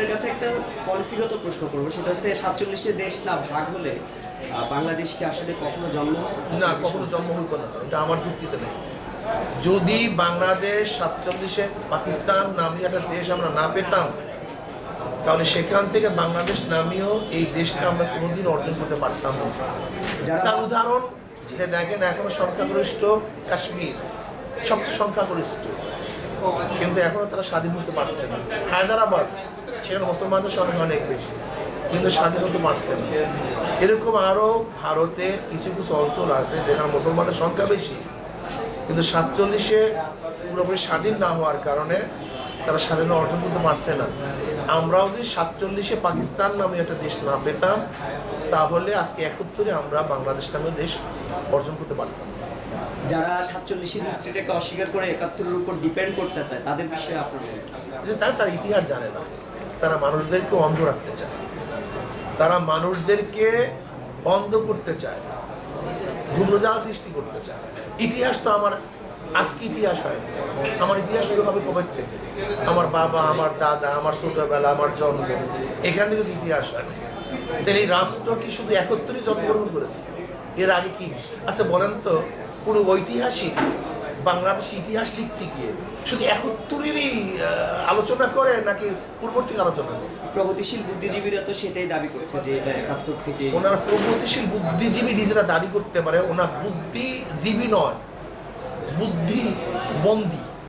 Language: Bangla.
আপনার কাছে একটা পলিসিগত প্রশ্ন করব। সেটা হচ্ছে সাতচল্লিশে দেশ না ভাগ হলে বাংলাদেশ কি আসলে কখনো জন্ম না কখনো জন্ম হতো না। এটা আমার যুক্তিতে নেই। যদি বাংলাদেশ সাতচল্লিশে পাকিস্তান নামীয় একটা দেশ আমরা না পেতাম তাহলে সেখান থেকে বাংলাদেশ নামীয় এই দেশটা আমরা কোনোদিন অর্জন করতে পারতাম না। যারা তার উদাহরণ যে দেখেন এখনও সংখ্যাগরিষ্ঠ কাশ্মীর সবচেয়ে সংখ্যাগরিষ্ঠ। কিন্তু এখনও তারা স্বাধীন হতে পারছে না। হায়দ্রাবাদ, সেখানে মুসলমানদের সংখ্যা অনেক বেশি, কিন্তু স্বাধীন হতে পারছে না। এরকম আরও ভারতের কিছু কিছু অঞ্চল আছে যেখানে মুসলমানদের সংখ্যা বেশি, কিন্তু সাতচল্লিশে পুরোপুরি স্বাধীন না হওয়ার কারণে তারা স্বাধীনতা অর্জন করতে পারছে না। আমরাও যদি সাতচল্লিশে পাকিস্তান নামে একটা দেশ না পেতাম, তাহলে আজকে একত্তরে আমরা বাংলাদেশ নামে দেশ অর্জন করতে পারতাম যারা সাতচল্লিশের হিস্ট্রিটাকে অস্বীকার করে একাত্তরের উপর ডিপেন্ড করতে চায়, তাদের বিষয়ে আপনার তারা তার ইতিহাস জানে না। তারা মানুষদেরকে অন্ধ রাখতে চায়। তারা মানুষদেরকে বন্ধ করতে চায়। ধূম্রজাল সৃষ্টি করতে চায়। ইতিহাস তো আমার, আজকে ইতিহাস হয় আমার ইতিহাস শুরু হবে কবে থেকে? আমার বাবা, আমার দাদা, আমার ছোটবেলা, আমার জন্ম। এখান থেকে ইতিহাস হয়, তাহলে এই রাষ্ট্র কি শুধু একত্তরই জন্মগ্রহণ করেছে। এর আগে কি? আচ্ছা বলেন তো কোনো ঐতিহাসিক বাংলাদেশ ইতিহাস লিখতে গিয়ে শুধু একত্তরেরই আলোচনা করে নাকি পূর্ববর্তী আলোচনা করে? প্রগতিশীল বুদ্ধিজীবীরা তো সেটাই দাবি করছে যে এটা একাত্তর থেকে ওনার প্রগতিশীল বুদ্ধিজীবী নিজেরা দাবি করতে পারে ওনার বুদ্ধিজীবী নয় বুদ্ধি বন্দী